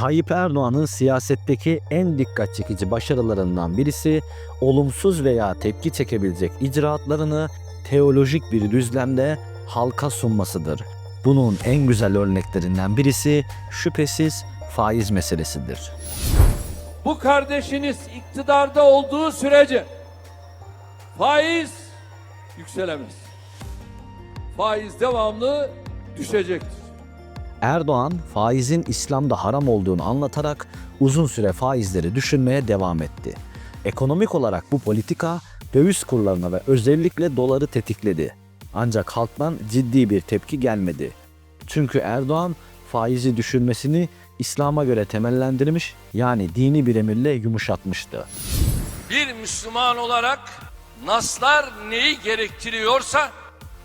Tayyip Erdoğan'ın siyasetteki en dikkat çekici başarılarından birisi olumsuz veya tepki çekebilecek icraatlarını teolojik bir düzlemde halka sunmasıdır. Bunun en güzel örneklerinden birisi şüphesiz faiz meselesidir. Bu kardeşiniz iktidarda olduğu sürece faiz yükselemez. Faiz devamlı düşecektir. Erdoğan faizin İslam'da haram olduğunu anlatarak uzun süre faizleri düşürmeye devam etti. Ekonomik olarak bu politika döviz kurlarına ve özellikle doları tetikledi. Ancak halktan ciddi bir tepki gelmedi. Çünkü Erdoğan faizi düşürmesini İslam'a göre temellendirmiş yani dini bir emirle yumuşatmıştı. Bir Müslüman olarak naslar neyi gerektiriyorsa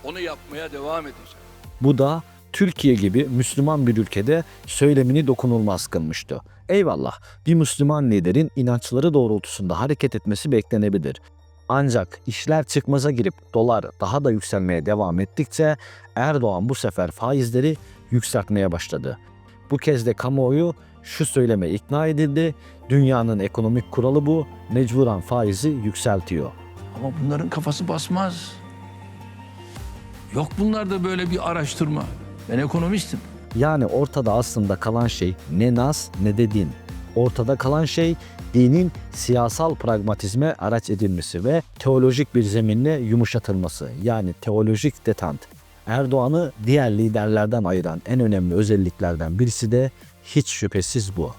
onu yapmaya devam edeceğim. Bu da Türkiye gibi Müslüman bir ülkede söylemini dokunulmaz kılmıştı. Eyvallah bir Müslüman liderin inançları doğrultusunda hareket etmesi beklenebilir. Ancak işler çıkmaza girip dolar daha da yükselmeye devam ettikçe Erdoğan bu sefer faizleri yükseltmeye başladı. Bu kez de kamuoyu şu söyleme ikna edildi. Dünyanın ekonomik kuralı bu. Mecburen faizi yükseltiyor. Ama bunların kafası basmaz. Yok bunlarda böyle bir araştırma. Ben ekonomistim. Yani ortada aslında kalan şey ne nas ne de din. Ortada kalan şey dinin siyasal pragmatizme araç edilmesi ve teolojik bir zeminle yumuşatılması. Yani teolojik detant. Erdoğan'ı diğer liderlerden ayıran en önemli özelliklerden birisi de hiç şüphesiz bu.